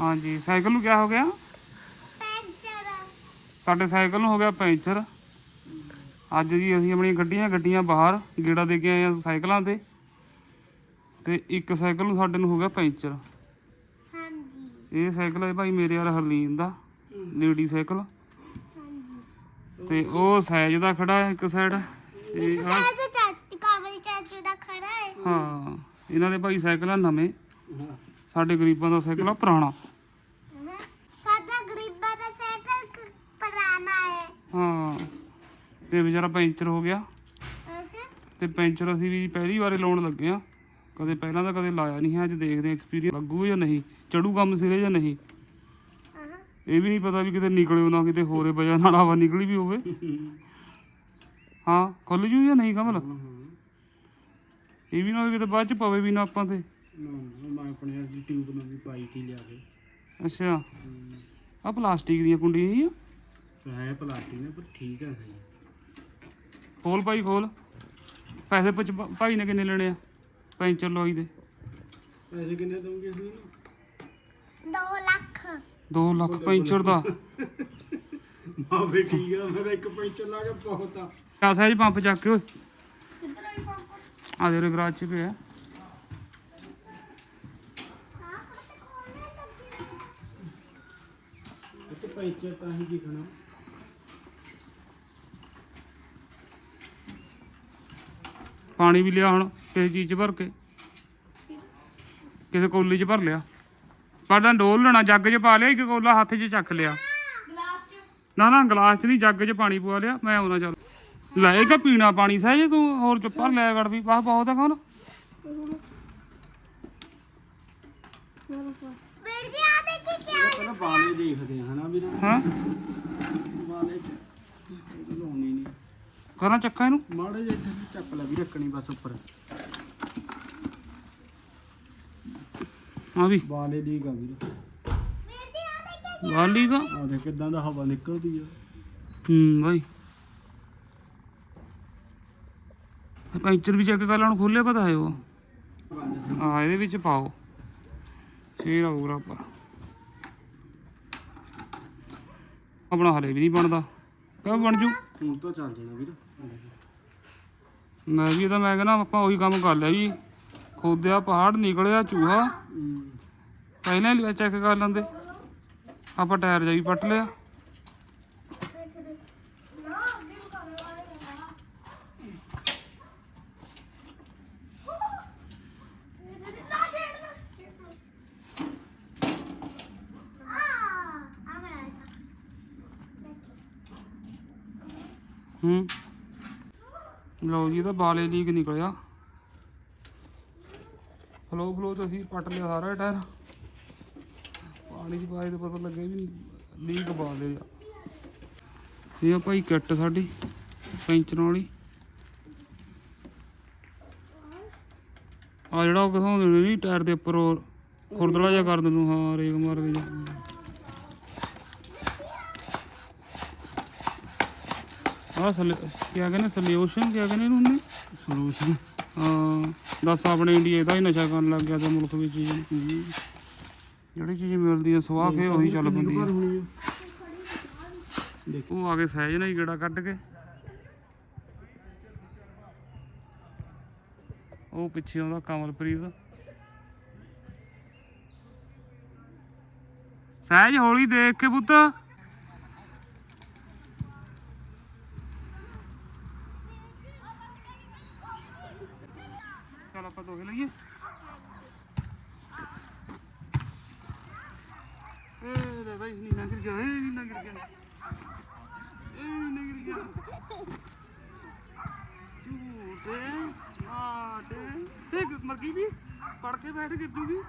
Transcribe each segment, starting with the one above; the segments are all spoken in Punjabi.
ਹਾਂਜੀ ਸਾਈਕਲ ਨੂੰ ਕਿਆ ਹੋ ਗਿਆ? ਪੈਂਚਰ। ਸਾਡੇ ਸਾਈਕਲ ਨੂੰ ਹੋ ਗਿਆ ਪੈਂਚਰ। ਅੱਜ ਜੀ ਅਸੀਂ ਆਪਣੀਆਂ ਗੱਡੀਆਂ ਗੱਡੀਆਂ ਬਾਹਰ ਗੇੜਾ ਦੇ ਕੇ ਆਏ ਆ ਸਾਈਕਲਾਂ ਤੇ। ਤੇ ਇੱਕ ਸਾਈਕਲ ਨੂੰ ਸਾਡੇ ਨੂੰ ਹੋ ਗਿਆ ਪੈਂਚਰ। ਹਾਂਜੀ। ਇਹ ਸਾਈਕਲ ਹੈ ਭਾਈ ਮੇਰੇ ਯਾਰ ਹਰਲੀਨ ਦਾ ਲੇਡੀ ਸਾਈਕਲ। ਹਾਂਜੀ। ਤੇ ਉਹ ਸਾਈਜ਼ ਦਾ ਖੜਾ ਹੈ ਇੱਕ ਸਾਈਡ। ਤੇ ਆਹ ਸਾਡਾ ਚਾਚੂ ਕਾਬਲ ਚਾਚੂ ਦਾ ਖੜਾ ਹੈ। ਹਾਂ ਇਹਨਾਂ ਦੇ ਭਾਈ ਸਾਈਕਲ ਆ ਨਵੇਂ। ਸਾਡੇ ਗਰੀਬਾਂ ਦਾ ਸਾਈਕਲ ਆ ਪੁਰਾਣਾ ਹਾਂ। ਸਾਡਾ ਗਰੀਬਾਂ ਦਾ ਸਾਈਕਲ ਕ- ਪੁਰਾਣਾ ਹੈ। ਤੇ ਵਿਚਾਰਾ ਪੈਂਚਰ ਹੋ ਗਿਆ। ਤੇ ਪੈਂਚਰ ਅਸੀਂ ਵੀ ਪਹਿਲੀ ਵਾਰੇ ਲਾਉਣ ਲੱਗੇ ਆ ਕਦੇ ਪਹਿਲਾਂ ਤਾਂ ਕਦੇ ਲਾਇਆ ਨਹੀਂ ਹੈ ਅੱਜ ਦੇਖਦੇ ਐਕਸਪੀਰੀਅੰਸ ਲੱਗੂ ਜਾਂ ਨਹੀਂ। ਚੜੂ ਕੰਮ ਸਿਰੇ ਜਾਂ ਨਹੀਂ? ਇਹ ਵੀ ਨਹੀਂ ਪਤਾ ਵੀ ਕਿਤੇ ਨਿਕਲਿਓ ਨਾ ਕਿਤੇ ਹੋਰੇ ਵਜ੍ਹਾ ਨਾਲ ਹਵਾ ਨਿਕਲੀ ਵੀ ਹੋਵੇ। ਹਾਂ ਖੁੱਲ ਜੂ ਜਾਂ ਨਹੀਂ ਕਮਲ? ਇਹ ਵੀ ਨਾ ਹੋਵੇ ਕਿਤੇ ਬਾਅਦ ਚ ਪਵੇ ਵੀ ਨਾ ਆਪਾਂ ਤੇ। ਨਾ ਨਾ ਮੈਂ ਆਪਣੇ ਅੱਜ ਟਿਊਬ ਨਾਲ ਵੀ ਪਾਈ ਤੀ ਲਿਆ ਕੇ। ਅੱਛਾ। ਆ ਪਲਾਸਟਿਕ ਦੀਆਂ ਕੁੰਡੀਆਂ ਹੀ ਆ। ਹੈ ਪਲਾਸਟਿਕ ਨੇ ਪਰ ਠੀਕ ਹੈ ਸਹੀ ਖੋਲ ਭਾਈ ਖੋਲ। ਪੈਸੇ ਪੁੱਛ ਭਾ- ਭਾਈ ਨੇ ਕਿੰਨੇ ਲੈਣੇ ਆ? ਪੈਂਚਰ ਲਵਾਈ ਦੇ। ਪੈਸੇ ਕਿੰਨੇ ਦੋਗੇ ਸੀ 2 ਲੱਖ। 2 ਲੱਖ ਪੈਂਚਰ ਦਾ। ਮਾਵੇ ਠੀਕ ਆ ਮੇਰਾ ਇੱਕ ਪੈਂਚਰ ਲਾ ਕੇ ਬਹੁਤ ਆ। ਆ ਸਾਈਜ਼ ਪੰਪ ਚੱਕ ਕੇ ਓਏ। ਆ ਦੇ ਰੇ ਗਰਾਜ ਚ ਪਿਆ। ਇੱਕ ਪੈਂਚਰ ਤਾਂ ਹੀ ਦਿਖਣਾ। ਪਾਣੀ ਵੀ ਲਿਆ ਹੁਣ ਕਿਸੇ ਚੀਜ਼ ਚ ਭਰ ਕੇ। ਕਿਸੇ ਕੋਲੀ ਚ ਭਰ ਲਿਆ। ਪਾਡਾ ਡੋਲ ਲੈਣਾ ਜੱਗ ਚ ਪਾ ਲਿਆ ਇੱਕ ਕੋਲਾ ਹੱਥ ਚ ਚੱਕ ਲਿਆ। ਨਾ ਨਾ ਗਲਾਸ ਚ ਨਹੀਂ ਜੱਗ ਚ ਪਾਣੀ ਪਵਾ ਲਿਆ ਮੈਂ ਆਉਣਾ ਚੱਲ। ਲੈ ਇਹ ਕਾ ਪੀਣਾ ਪਾਣੀ ਸਹਿਜ ਤੂੰ ਹੋਰ ਚ ਭਰ ਲਿਆ ਗੜ ਵੀ ਬਾਹ ਬਹੁਤ ਜੀ ਆ ਦੇਖੀ ਕਿਆ ਪਹਿਲਾਂ ਬਾਲੇ ਦੇਖਦੇ ਆ ਹਨਾ ਵੀਰ? ਹਾਂ? ਬਾਲੇ ਲਾਉਣੀ ਨਹੀਂ ਕਰਾਂ ਚੱਕਾ ਇਹਨੂੰ? ਮਾੜੇ ਜਿਹੇ ਇੱਥੇ ਚੱਪ ਲੈ ਵੀ ਰੱਖਣੀ ਬਸ ਉੱਪਰ। ਆ ਵੀ। ਬਾਲੇ ਲੀਕ ਆ ਵੀਰ। ਦੇਖੀ ਵਾਲੀ ਦਾ? ਆ ਦੇ ਕਿਦਾਂ ਦਾ ਹਵਾ ਨਿਕਲਦੀ ਆ। ਹੂੰ ਬਾਈ। ਇਹ ਪੈਂਚਰ ਵੀ ਚੈੱਕ ਕਰ ਲੈਣ ਖੋਲਿਆ ਪਤਾ ਹੈ ਉਹ। ਆ ਇਹਦੇ ਵਿੱਚ ਪਾਓ। ਫੇਰ ਆਊਗਾ ਉੱਪਰ। ਆਪਣਾ ਹਲੇ ਵੀ ਨਹੀਂ ਬਣਦਾ। ਕਬ ਬਣ ਜੂ? ਹੁਣ ਤਾਂ ਚੱਲ ਜਾਣਾ ਵੀਰ। ਮੈਂ ਵੀ ਇਹ ਮੈਂ ਕਹਿੰਦਾ ਆਪਾਂ ਉਹੀ ਕੰਮ ਕਰ ਲਿਆ ਜੀ। ਖੋਦਿਆ, ਪਹਾੜ ਨਿਕਲਿਆ, ਚੂਹਾ। ਪਹਿਲਾਂ ਹੀ ਚੈੱਕ ਕਰ ਲੈਂਦੇ। ਆਪਾਂ ਟਾਇਰ ਜਾ ਪੱਟ ਲਿਆ। ਨਾ ਹੂੰ। ਲਓ ਜੀ ਇਹਦਾ ਬਾਲੇ ਲੀਕ ਨਿਕਲਿਆ। ਫਲੋ ਫਲੋ ਚ ਅਸੀਂ ਪੱਟ ਲਿਆ ਸਾਰਾ ਟਾਇਰ। ਪਾਣੀ ਚ ਪਾਏ ਤੇ ਪਤਾ ਲੱਗਿਆ ਵੀ ਲੀਕ ਬਾਲੇ ਆ। ਇਹ ਆ ਭਾਈ ਕਿੱਟ ਸਾਡੀ, ਪੈਂਚਰ ਵਾਲੀ। ਆ ਜਿਹੜਾ ਉਹ ਕਿਥੋਂ ਦੇ ਟਾਇਰ ਦੇ ਉੱਪਰ ਉਹ ਜਿਹਾ ਕਰ ਦਿੰਦੂ ਹਾਂ, ਰੇਗ ਮਾਰ ਕੇ ਆ ਸਲੇ ਕੀ ਕਹਿੰਦੇ ਸੋਲਿਊਸ਼ਨ ਕੀ ਕਹਿੰਦੇ ਇਹਨੂੰ ਉਹਨੇ? ਸੋਲੂਸ਼ਨ ਹਾਂ ਦੱਸ ਆਪਣੇ ਇੰਡੀਆ ਦਾ ਹੀ ਨਸ਼ਾ ਕਰਨ ਲੱਗ ਗਿਆ ਤੇ ਮੁਲਕ ਵਿੱਚ ਜਿਹੜੀ ਚੀਜ਼ ਮਿਲਦੀ ਹੈ ਸਵਾਹ ਕੇ ਉਹੀ ਚੱਲ ਪੈਂਦੀ ਹੈ ਉਹ ਆ ਕੇ ਸਹਿਜ ਨਾਲ ਹੀ ਗੇੜਾ ਕੱਢ ਕੇ। ਉਹ ਪਿੱਛੇ ਆਉਂਦਾ ਕਮਲਪ੍ਰੀਤ। ਸਹਿਜ ਹੌਲੀ ਦੇਖ ਕੇ ਪੁੱਤ। ਆਪਾਂ ਦੋਹੇ ਲਈਏ ਏ ਲੈ ਭਾਈ ਨੀਨਾ ਗਿਰ ਗਿਆ ਏ ਨੀਨਾ ਗਿਰ ਗਿਆ। ਏ ਨੀਨਾ ਗਿਰ ਗਿਆ। ਝੂਟੇ ਆਟੇ ਤੇ ਮਰ ਗਈ ਵੀ ਪੜ ਕੇ ਬੈਠ ਜੂਗੀ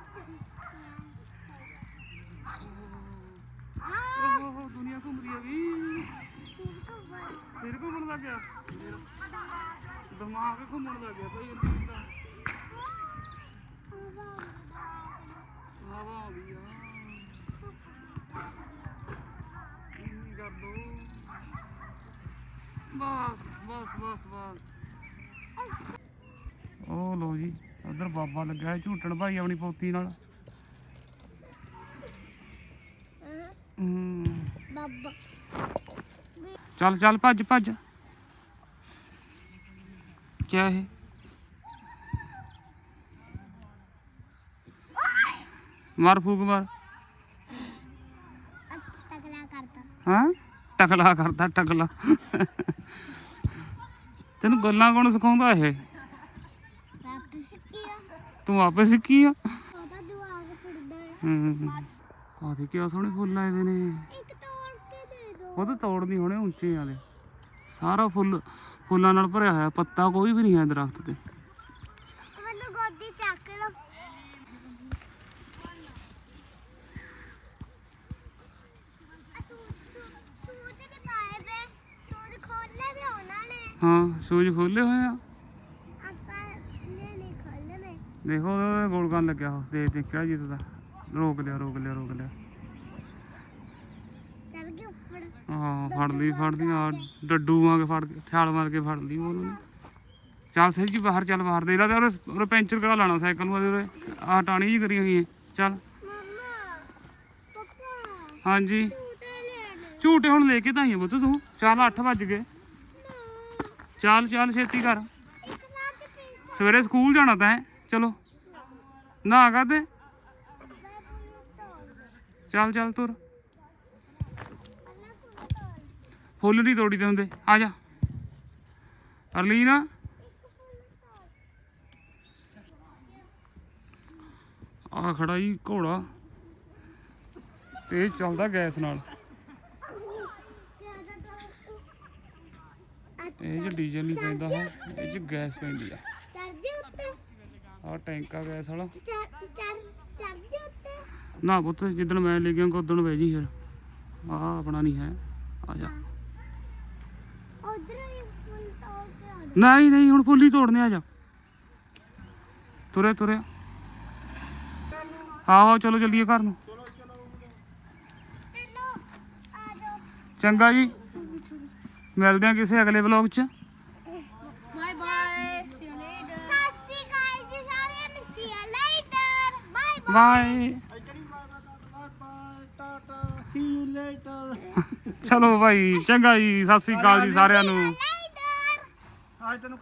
ਓਹ ਦੁਨੀਆ ਘੁੰਮ ਰਹੀ ਹੈ ਵੀ। ਸਿਰ ਘੁੰਮਣ ਲੱਗ ਗਿਆ। ਦਿਮਾਗ ਘੁੰਮਣ ਲੱਗ ਗਿਆ ਭਾਈ ਅੰਦਰ ਦਾ ਹਵਾ ਆ ਆ ਇੰਨੀ ਕਰ ਦੋ ਬਸ ਬਸ ਬਸ ਬਸ ਉਹ ਲੋ ਜੀ ਉਧਰ ਬਾਬਾ ਲੱਗਾ ਹੈ ਝੂਟਣ ਭਾਈ ਆਪਣੀ ਪੋਤੀ ਨਾਲ। ਗੁਲਾਬ ਚੱਲ ਚੱਲ, ਭੱਜ ਭੱਜ। ਕੀ ਹੈ ਮਾਰ ਫੂਕ ਮਾਰ। ਤਗਲਾ ਕਰਦਾ ਹਾਂ? ਟਕਲਾ ਕਰਦਾ ਟਕਲਾ ਤੈਨੂੰ ਗੱਲਾਂ ਕੌਣ ਸਿਖਾਉਂਦਾ ਇਹ? ਵਾਪਸ ਤੂੰ ਆਪੇ ਸਿੱਖੀ ਆ। ਉਹਦਾ ਜਵਾਬ ਫਿਰਦਾ ਹੈ ਹੂੰ ਆ ਦੇ ਕਿਆ ਸੋਹਣੇ ਫੁੱਲ ਆਏ ਵੇ ਨੇ। ਇੱਕ ਤੋੜ ਕੇ ਦੇ ਦੋ। ਉਹ ਤਾਂ ਤੋੜਨੀ ਹੋਣੇ ਉੱਚੇ ਆ ਦੇ ਸਾਰਾ ਫੁੱਲ ਫੁੱਲਾਂ ਨਾਲ ਭਰਿਆ ਹੋਇਆ ਪੱਤਾ ਕੋਈ ਵੀ ਨਹੀਂ ਹੈ ਦਰਖਤ ਤੇ ਮੈਨੂੰ ਗੋਦੀ ਚੱਕ ਲਓ ਆ ਸੂਟ ਸੂਟ ਦੇ ਪਾਏ ਵੇ ਸੂਟ ਖੋਲੇ ਵੀ ਉਹਨਾਂ ਨੇ ਹਾਂ ਸੂਜ ਖੋਲੇ ਹੋਏ ਆ। ਦੇਖੋ ਉਹਦਾ ਗੋਲ ਕਰਨ ਲੱਗਿਆ ਉਹ ਦੇਖ ਦੇਖ ਕਿਹੜਾ ਜਿੱਤਦਾ ਰੋਕ ਲਿਆ ਰੋਕ ਲਿਆ ਰੋਕ ਲਿਆ। ਚੱਲ ਗਏ ਉੱਪਰ। ਹਾਂ ਫੜ ਲਈ ਫੜ ਲਈ ਆ ਡੱਡੂ ਵਾਂਗ ਫੜ ਕੇ ਠਾਲ ਮਾਰ ਕੇ ਫੜ ਲਈ ਉਹਨੂੰ। ਚੱਲ ਸਹੀ ਜੀ ਬਾਹਰ ਚੱਲ ਬਾਹਰ ਦੇ। ਲਾ ਤੇ ਉਹਨੇ ਪੈਂਚਰ ਕਰਾ ਲੈਣਾ ਸਾਈਕਲ ਨੂੰ ਉਹਦੇ ਆ ਟਾਣੀ ਜੀ ਕਰੀ ਹੋਈ ਹੈ ਚੱਲ। ਹਾਂਜੀ। ਝੂਟੇ ਹੁਣ ਲੈ ਕੇ ਤਾਂ ਆਈ ਪੁੱਤ ਤੂੰ। ਚੱਲ 8 ਵੱਜ ਗਏ। ਚੱਲ ਚੱਲ ਛੇਤੀ ਕਰ। ਸਵੇਰੇ ਸਕੂਲ ਜਾਣਾ ਤਾਂ ਹੈ, ਚਲੋ। ਨਾ ਗਾ ਤੇ? ਚੱਲ ਚੱਲ ਤੁਰ। ਫੁੱਲ ਨਹੀਂ ਤੋੜੀ ਦੇ ਹੁੰਦੇ। ਆ ਜਾ। ਅਰਲੀਨਾ। ਆ ਖੜਾ ਜੀ ਘੋੜਾ। ਤੇ ਚੱਲਦਾ ਗੈਸ ਨਾਲ। ਇਹ ਚ ਡੀਜ਼ਲ ਨਹੀਂ ਪੈਂਦਾ ਹੈ ਇਹ ਚ ਗੈਸ ਪੈਂਦੀ ਆ। ਚੜ ਜੀ ਉੱਤੇ। ਆ ਟੈਂਕ ਆ ਗੈਸ ਵਾਲਾ। ਚੜ ਚੜ ਚੜ ਜੀ ਉੱਤੇ। ਨਾ ਪੁੱਤ ਜਿੱਦਣ ਮੈਂ ਲੈ ਗਿਆ ਉਦੋਂ ਬਹਿ ਜੀ ਫਿਰ। ਆ ਆਪਣਾ ਨਹੀਂ ਹੈ। ਆ ਜਾ। ਉਧਰ ਹੀ ਫੁੱਲ ਤੋੜ ਕੇ ਆਉਣਾ। ਨਹੀਂ ਨਹੀਂ ਹੁਣ ਫੁੱਲੀ ਤੋੜਨੇ ਆ ਜਾ। ਤੁਰੇ ਤੁਰੇ ਆਹੋ ਚਲੋ ਚੱਲੀਏ ਘਰ ਨੂੰ। ਚਲੋ ਆ ਜਾਓ। ਚੰਗਾ ਜੀ। ਮਿਲਦੇ ਆ ਕਿਸੇ ਅਗਲੇ ਵਲੌਗ 'ਚ। Bye bye see you later Sat Shri Akal ji ਸਾਰਿਆਂ ਨੂੰ। See you later bye bye bye bye tata see you later ਚਲੋ ਭਾਈ ਚੰਗਾ ਜੀ ਸਤਿ ਸ੍ਰੀ ਅਕਾਲ ਜੀ ਸਾਰਿਆਂ ਨੂੰ। ਲੇਟਰ ਅੱਜ ਤੈਨੂੰ